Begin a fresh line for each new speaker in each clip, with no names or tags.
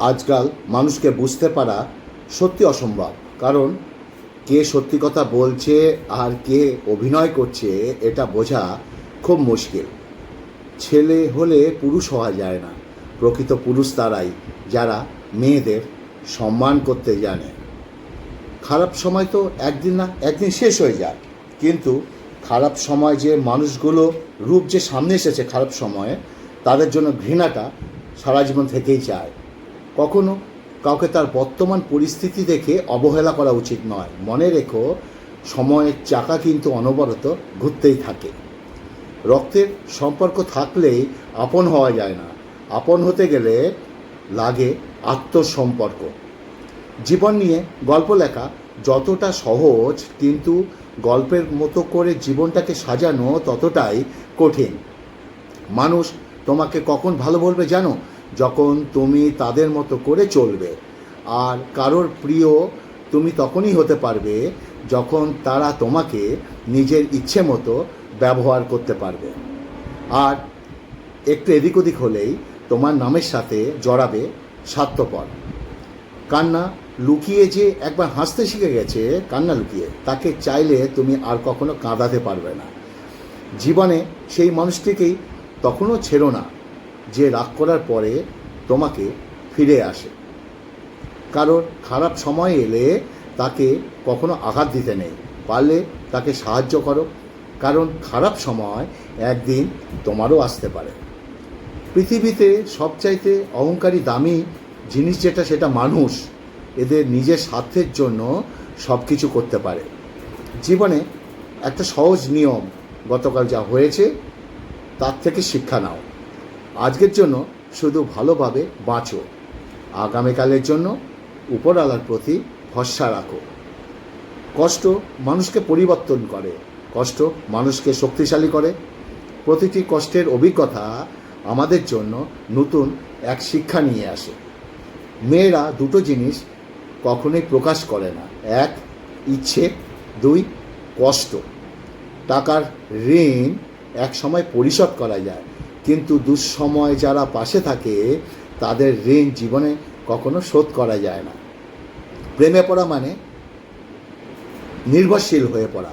আজকাল মানুষকে বুঝতে পারা সত্যি অসম্ভব। কারণ কে সত্যি কথা বলছে আর কে অভিনয় করছে, এটা বোঝা খুব মুশকিল। ছেলে হলে পুরুষ হওয়া যায় না। প্রকৃত পুরুষ তারাই, যারা মেয়েদের সম্মান করতে জানে। খারাপ সময় তো একদিন না, একদিন শেষ হয়ে যায়। কিন্তু খারাপ সময় যে মানুষগুলো, রূপ যে সামনে এসেছে খারাপ সময়ে, তাদের জন্য ঘৃণাটা সারা জীবন থেকেই যায়। কখনো কাউকে তার বর্তমান পরিস্থিতি দেখে অবহেলা করা উচিত নয়। মনে রেখো, সময়ের চাকা কিন্তু অনবরত ঘুরতেই থাকে। রক্তের সম্পর্ক থাকলেই আপন হওয়া যায় না। আপন হতে গেলে লাগে আত্মসম্পর্ক। জীবন নিয়ে গল্প লেখা যতটা সহজ, কিন্তু গল্পের মতো করে জীবনটাকে সাজানো ততটাই কঠিন। মানুষ তোমাকে কখন ভালো বলবে জানো? যখন তুমি তাদের মতো করে চলবে। আর কারোর প্রিয় তুমি তখনই হতে পারবে যখন তারা তোমাকে নিজের ইচ্ছে মতো ব্যবহার করতে পারবে। আর একটু এদিক ওদিক হলেই তোমার নামের সাথে জড়াবে স্বার্থপর। কান্না লুকিয়ে যে একবার হাসতে শিখে গেছে, কান্না লুকিয়ে, তাকে চাইলে তুমি আর কখনো কাঁদাতে পারবে না। জীবনে সেই মানুষটিকেই তখনও ছেড়ো না। যে রাগ করার পরে তোমাকে ফিরে আসে। কারোর খারাপ সময় এলে তাকে কখনো আঘাত দিতে নেই। পারলে তাকে সাহায্য করো। কারণ খারাপ সময় একদিন তোমারও আসতে পারে। পৃথিবীতে সবচাইতে অহংকারী, দামি জিনিস যেটা, সেটা মানুষ। এদের নিজের স্বার্থের জন্য সব কিছু করতে পারে। জীবনে একটা সহজ নিয়ম গতকাল যা হয়েছে, তার থেকে শিক্ষা নাও। আজকের জন্য শুধু ভালোভাবে বাঁচো। আগামীকালের জন্য উপরওয়ালার প্রতি ভরসা রাখো। কষ্ট মানুষকে পরিবর্তন করে, কষ্ট মানুষকে শক্তিশালী করে। প্রতিটি কষ্টের অভিজ্ঞতা আমাদের জন্য নতুন এক শিক্ষা নিয়ে আসে। মেয়েরা দুটো জিনিস কখনোই প্রকাশ করে না। এক, ইচ্ছে। দুই, কষ্ট। টাকার ঋণ এক সময় পরিশোধ করা যায়। কিন্তু দুঃসময় যারা পাশে থাকে, তাদের ঋণ জীবনে কখনো শোধ করা যায় না। প্রেমে পড়া মানে নির্ভরশীল হয়ে পড়া।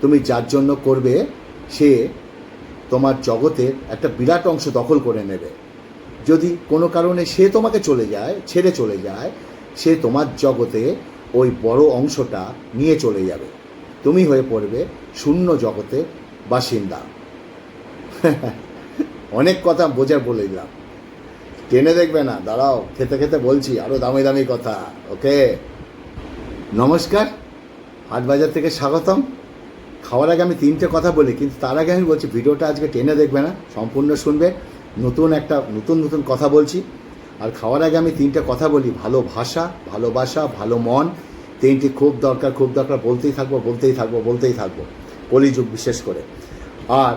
তুমি যার জন্য করবে, সে তোমার জগতের একটা বিরাট অংশ দখল করে নেবে। যদি কোনো কারণে সে তোমাকে চলে যায়, ছেড়ে চলে যায়, সে তোমার জগতে ওই বড় অংশটা নিয়ে চলে যাবে। তুমি হয়ে পড়বে শূন্য জগতে বাসিন্দা। অনেক কথা বোঝার বলে দিলাম। টেনে দেখবে না, দাঁড়াও, খেতে খেতে বলছি আরও দামি দামি কথা, ওকে? নমস্কার হাটবাজার থেকে স্বাগতম। খাওয়ার আগে আমি তিনটে কথা বলি, কিন্তু তার আগে আমি বলছি, ভিডিওটা আজকে টেনে দেখবে না, সম্পূর্ণ শুনবে, নতুন একটা, নতুন নতুন কথা বলছি। আর খাওয়ার আগে আমি তিনটে কথা বলি, ভালো ভাষা, ভালোবাসা, ভালো মন, তিনটি খুব দরকার খুব দরকার, বলতেই থাকব বলতেই থাকব বলতেই থাকব, কলিযুগ বিশেষ করে। আর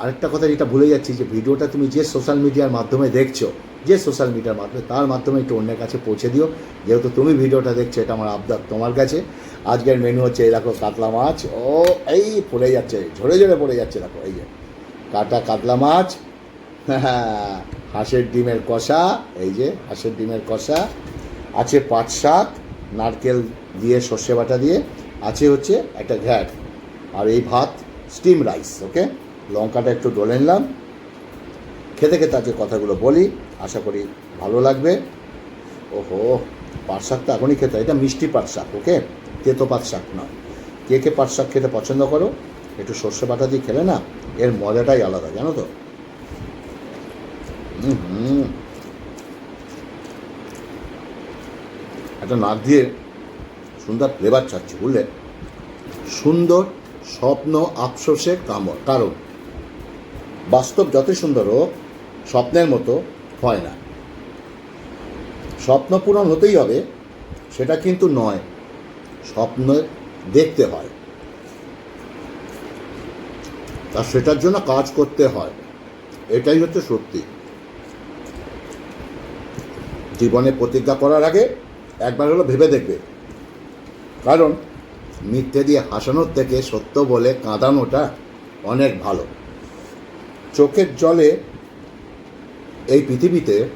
আরেকটা কথা যেটা ভুলে যাচ্ছি যে ভিডিওটা তুমি যে সোশ্যাল মিডিয়ার মাধ্যমে দেখছ, যে সোশ্যাল মিডিয়ার মাধ্যমে, তার মাধ্যমে একটু অন্যের কাছে পৌঁছে দিও। যেহেতু তুমি ভিডিওটা দেখছ, এটা আমার আবদার তোমার কাছে। আজকের মেনু হচ্ছে দেখো, কাতলা মাছ। ও, এই পড়ে যাচ্ছে, ঝরে ঝরে পড়ে যাচ্ছে, দেখো, এই যে। কাটা কাতলা মাছ হ্যাঁ হাঁসের ডিমের কষা, এই যে, হাঁসের ডিমের কষা। আছে পাট শাক, নারকেল দিয়ে সর্ষে বাটা দিয়ে। আছে হচ্ছে একটা ঘ্যাট, আর এই ভাত স্টিম রাইস ওকে লঙ্কাটা একটু ডলে নিলাম। খেতে খেতে আজকে কথাগুলো বলি, আশা করি ভালো লাগবে। ওহো, পাট শাকটা এখনই খেতে। এটা মিষ্টি পাট শাক, ওকে? তেতো পাট শাক নয়। কে কে পাট শাক খেতে পছন্দ করো? একটু সর্ষে বাটা দিয়ে খেলে না, এর মজাটাই আলাদা, জানো তো? হুম। একটা নাক দিয়ে সুন্দর ফ্লেভার চাচ্ছি বুঝলে? সুন্দর, স্বপ্ন, আফসোসের কামড়, কারণ? বাস্তব যতই সুন্দর হোক, স্বপ্নের মতো হয় না। স্বপ্ন পূরণ হতেই হবে, সেটা কিন্তু নয়, স্বপ্ন দেখতে হয়। আর সেটার জন্য কাজ করতে হয়, এটাই হচ্ছে সত্যি। জীবনে প্রতিজ্ঞা করার আগে একবার হলো ভেবে দেখবে। কারণ মিথ্যে দিয়ে হাসানোর থেকে সত্য বলে কাঁদানোটা অনেক ভালো। চোখের জলে এই পৃথিবীতে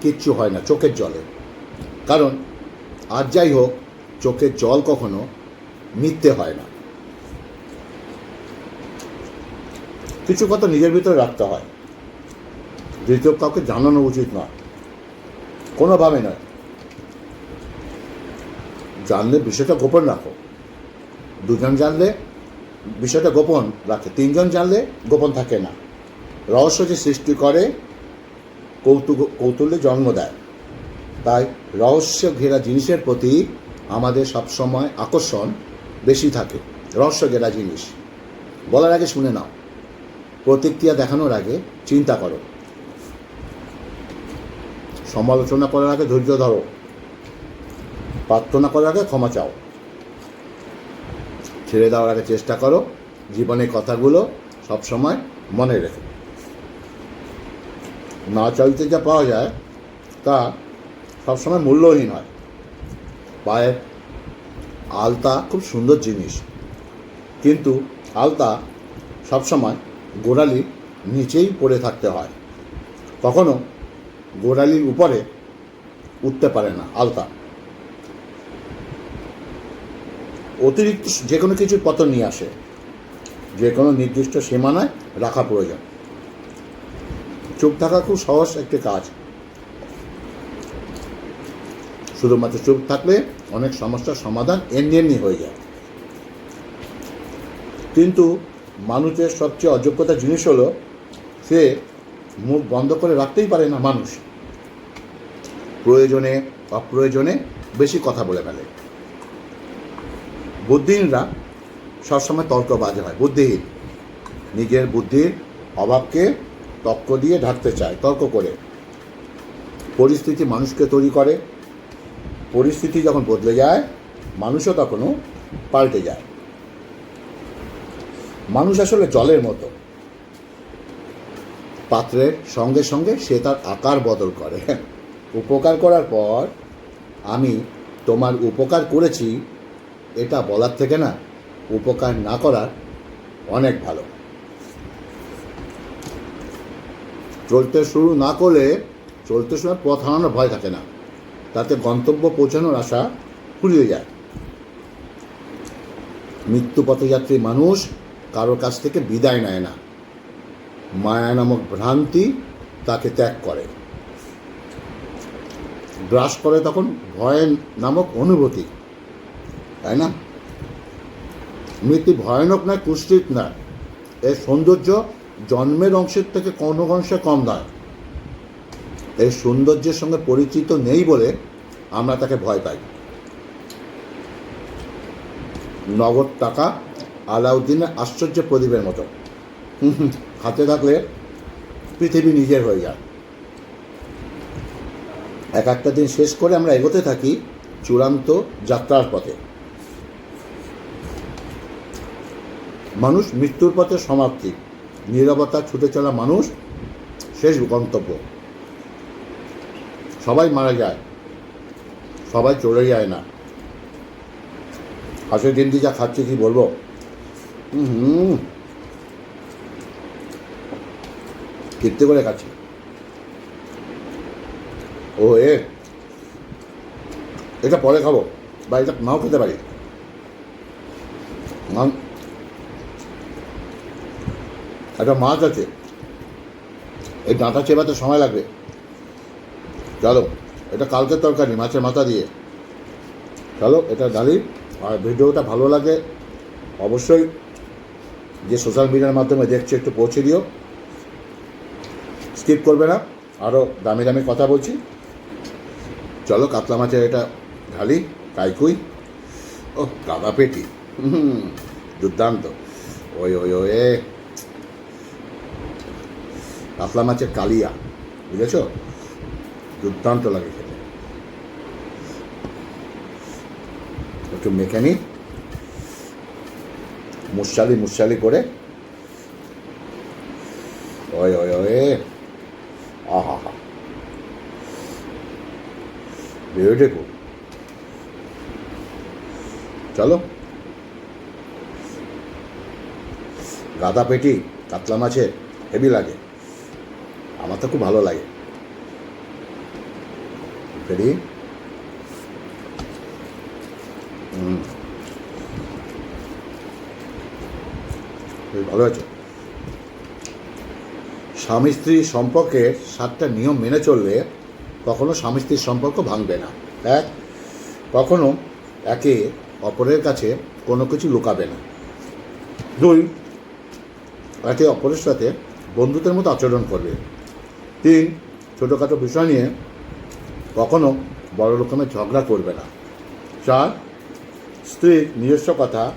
কিচ্ছু হয় না, চোখের জলে। কারণ আর যাই হোক, চোখের জল কখনো মিথ্যে হয় না। কিছু কথা নিজের ভিতরে রাখতে হয়। দ্বিতীয় কাউকে জানানো উচিত নয়। কোনোভাবে নয়। জানলে বিষয়টা গোপন রাখো। দুজন জানলে বিষয়টা গোপন রাখে, তিনজন জানলে গোপন থাকে না। রহস্য যে সৃষ্টি করে, কৌতুক কৌতুল্যে জন্ম দেয়। তাই রহস্য ঘেরা জিনিসের প্রতি আমাদের সবসময় আকর্ষণ বেশি থাকে, রহস্য ঘেরা জিনিস। বলার আগে শুনে নাও। প্রতিক্রিয়া দেখানোর আগে চিন্তা করো। সমালোচনা করার আগে ধৈর্য ধরো। প্রার্থনা করার আগে ক্ষমা চাও। ছেড়ে দেওয়ার আগে চেষ্টা করো। জীবনের কথাগুলো সবসময় মনে রেখো। না চাইতে যা পাওয়া যায়, তা সবসময় মূল্যহীন হয়। পায়ের আলতা খুব সুন্দর জিনিস। কিন্তু আলতা সবসময় গোড়ালির নিচেই পড়ে থাকতে হয়। কখনো গোড়ালির উপরে উঠতে পারে না আলতা। অতিরিক্ত যে কোনো কিছুর পতন নিয়ে আসে। যে কোনো নির্দিষ্ট সীমানায় রাখা প্রয়োজন। চুপ থাকা খুব সহজ একটি কাজ। শুধুমাত্র চুপ থাকলে অনেক সমস্যার সমাধান এমনি এমনি হয়ে যায়। কিন্তু মানুষের সবচেয়ে অযোগ্যতা জিনিস হলো, সে মুখ বন্ধ করে রাখতেই পারে না মানুষ। প্রয়োজনে, অপ্রয়োজনে বেশি কথা বলে ফেলে। বুদ্ধিহীনরা সবসময় তর্কবাজ হয়, বুদ্ধিহীন। নিজের বুদ্ধির অভাবকে তর্ক দিয়ে ঢাকতে চায়, তর্ক করে। পরিস্থিতি মানুষকে তৈরি করে। পরিস্থিতি যখন বদলে যায়, মানুষও তখনও পাল্টে যায়। মানুষ আসলে জলের মতো। পাত্রের সঙ্গে সঙ্গে সে তার আকার বদল করে। উপকার করার পর আমি তোমার উপকার করেছি, এটা বলার থেকে না, উপকার না করার অনেক ভালো। চলতে শুরু না করলে চলতে সময় পথ হারানোর ভয় থাকে না। তাতে গন্তব্য পৌঁছানোর আশা ফুরিয়ে যায়। মৃত্যু পথযাত্রী মানুষ কারোর কাছ থেকে বিদায় নেয় না। মায়া নামক ভ্রান্তি তাকে ত্যাগ করে। গ্রাস করে তখন ভয় নামক অনুভূতি। তাই না? মৃত্যু ভয়ানক নয়, কুষ্ঠিত নয়। এর সৌন্দর্য জন্মের অংশের থেকে কোনো অংশে কম নয়। এই সৌন্দর্যের সঙ্গে পরিচিত নেই বলে আমরা তাকে ভয় পাই। নগদ টাকা আলাউদ্দিনের আশ্চর্য প্রদীপের মতো। হাতে থাকলে পৃথিবী নিজের হয়ে যায়। এক একটা দিন শেষ করে আমরা এগোতে থাকি চূড়ান্ত যাত্রার পথে। মানুষ মৃত্যুর পথে সমাপ্তি। নীরবতা ছুটে চলা মানুষ, শেষ গন্তব্য। সবাই মারা যায়। সবাই চলে যায় না। হাসির দিন যা খাচ্ছি, কি বলব? হুম কীর্তি করে খাচ্ছি। ও এ, এটা পরে খাব, বা এটা নাও খেতে পারি। একটা মাছ আছে। এই ডাঁটা চেবাতে সময় লাগবে। চলো, এটা কালকের তরকারি, মাছের মাথা দিয়ে। চলো, এটা ডালি আর ভিডিওটা ভালো লাগে, অবশ্যই যে সোশ্যাল মিডিয়ার মাধ্যমে দেখছে, একটু পৌঁছে দিও। স্কিপ করবে না আরও দামি দামি কথা বলছি। চলো, কাতলা মাছের এটা ঢালি, কাইকুই। ও গাদা পেটি। দুর্দান্ত। ওই ওই, এ। কাতলা মাছের কালিয়া, বুঝেছ? দুর্দান্ত লাগে খেতে। একটু মেখে নিই। মুসালি মুসালি করে। ওই ওই ওই। আহা হা বিউটিফুল চলো। গাদা পেটি, কাতলা মাছের, হেভি লাগে। আমার খুব ভালো লাগে। রেডি ভালো আছে? স্বামী স্ত্রী সম্পর্কের সাতটা নিয়ম মেনে চললে কখনো স্বামী স্ত্রীর সম্পর্ক ভাঙবে না। এক, কখনো একে অপরের কাছে কোনো কিছু লুকাবে না। দুই, একে অপরের সাথে বন্ধুদের মতো আচরণ করবে। তিন ছোটোখাটো বিষয় নিয়ে কখনো বড় রকমের ঝগড়া করবে না। চার স্ত্রীর নিজস্ব কথা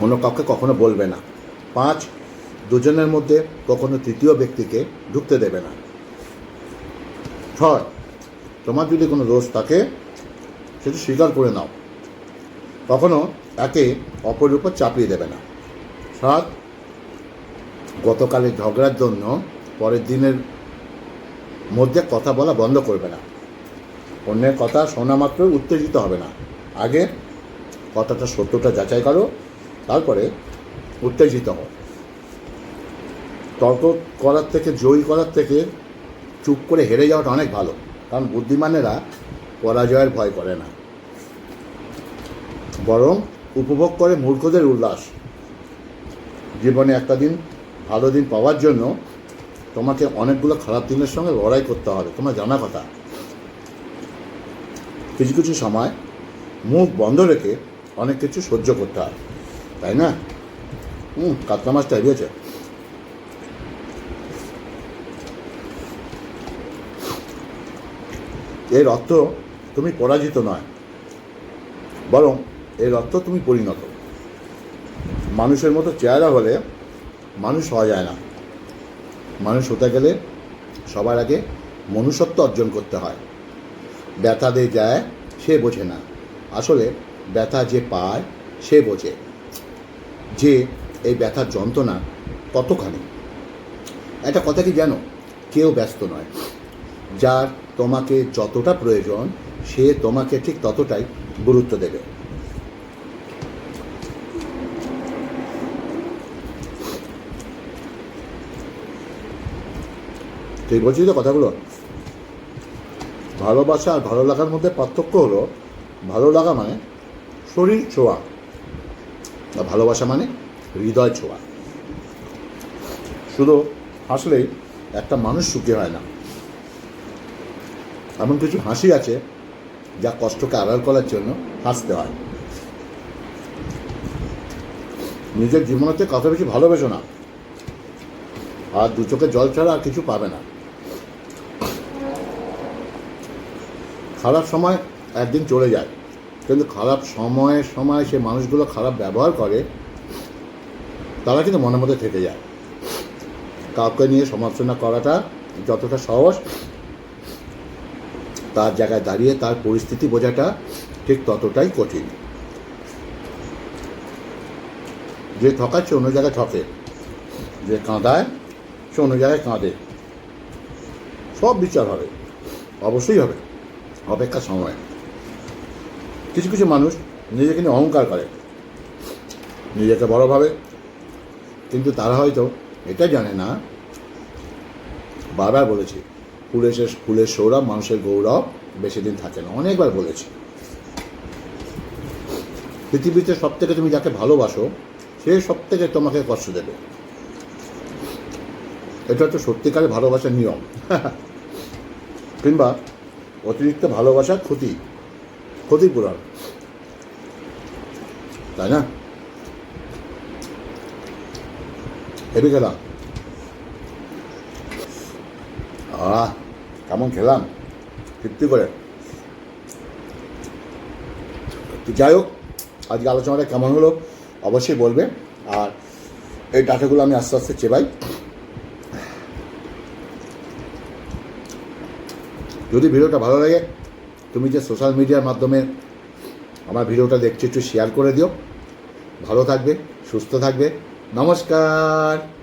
অন্য কাউকে কখনো বলবে না। পাঁচ, দুজনের মধ্যে কখনো তৃতীয় ব্যক্তিকে ঢুকতে দেবে না। ছয়, তোমার যদি কোনো দোষ থাকে, সেটা স্বীকার করে নাও। কখনো একে অপরের উপর চাপিয়ে দেবে না। সাত, গতকালের ঝগড়ার জন্য পরের দিনের মধ্যে কথা বলা বন্ধ করবে না। অন্যের কথা শোনা মাত্র উত্তেজিত হবে না। আগে কথাটা সত্যটা যাচাই করো, তারপরে উত্তেজিত হও। তর্ক করার থেকে, জয়ী করার থেকে চুপ করে হেরে যাওয়াটা অনেক ভালো, কারণ বুদ্ধিমানেরা পরাজয়ের ভয় করে না। বরং উপভোগ করে মূর্খদের উল্লাস। জীবনে একটা দিন ভালো দিন পাওয়ার জন্য তোমাকে অনেকগুলো খারাপ দিনের সঙ্গে লড়াই করতে হবে, তোমার জানা কথা। কিছু কিছু সময় মুখ বন্ধ রেখে অনেক কিছু সহ্য করতে হয়, তাই না? হুম, কাতলা মাছটা এগিয়েছে। এর অর্থ তুমি পরাজিত নয়, বরং এর অর্থ তুমি পরিণত। মানুষের মতো চেহারা হলে মানুষ হওয়া যায় না। মানুষ হতে গেলে সবার আগে মনুষ্যত্ব অর্জন করতে হয়। ব্যথা দিয়ে যায়, সে বোঝে না। আসলে ব্যথা যে পায়, সে বোঝে। যে এই ব্যথার যন্ত্রণা কতখানি? একটা কথা কি জানো? কেউ ব্যস্ত নয়। যার তোমাকে যতটা প্রয়োজন, সে তোমাকে ঠিক ততটাই গুরুত্ব দেবে। ঠিক বলছি তো কথাগুলো। ভালোবাসা আর ভালো লাগার মধ্যে পার্থক্য হলো, ভালো লাগা মানে শরীর ছোঁয়া। আর ভালোবাসা মানে হৃদয় ছোঁয়া। শুধু হাসলেই একটা মানুষ সুখী হয় না। এমন কিছু হাসি আছে যা কষ্টকে আড়াল করার জন্য হাসতে হয়। নিজের জীবনেতে কত বেশি ভালোবেসো না। আর দু চোখে জল ছাড়া আর কিছু পাবে না। খারাপ সময় একদিন চলে যায়। কিন্তু খারাপ সময়ের সময় সে মানুষগুলো খারাপ ব্যবহার করে, তারা কিন্তু মনের মধ্যে থেকে যায়। কাউকে নিয়ে সমালোচনা করাটা যতটা সহজ, তার জায়গায় দাঁড়িয়ে তার পরিস্থিতি বোঝাটা ঠিক ততটাই কঠিন। যে ঠকাচ্ছে অন্য জায়গায় ঠকে, যে কাঁদায় সে অন্য জায়গায় কাঁদে। সব বিচার হবে, অবশ্যই হবে। অপেক্ষা সময়। কিছু কিছু মানুষ নিজেকে নিয়ে অহংকার করে। নিজেকে বড় ভাবে। কিন্তু তারা হয়তো এটা জানে না। বারবার বলেছি, ফুলের ফুলের সৌরভ, মানুষের গৌরব বেশি দিন থাকে না। অনেকবার বলেছি। পৃথিবীতে সব থেকে তুমি যাকে ভালোবাসো, সে সব থেকে তোমাকে কষ্ট দেবে। এটা হচ্ছে সত্যিকারের ভালোবাসার নিয়ম। কিংবা অতিরিক্ত ভালোবাসার ক্ষতি, ক্ষতিপূরণ। তাই না? হেবি খেলাম। আহ, কেমন খেলাম? তৃপ্তি করে। যাই হোক আজকে আলোচনাটা কেমন হলো অবশ্যই বলবে। আর এই ডাটাগুলো আমি আস্তে আস্তে চেবাই। যদি ভিডিওটা ভালো লাগে, তুমি যে সোশ্যাল মিডিয়ার মাধ্যমে আমার ভিডিওটা দেখছ, একটু শেয়ার করে দিও। ভালো থাকবে, সুস্থ থাকবে। নমস্কার!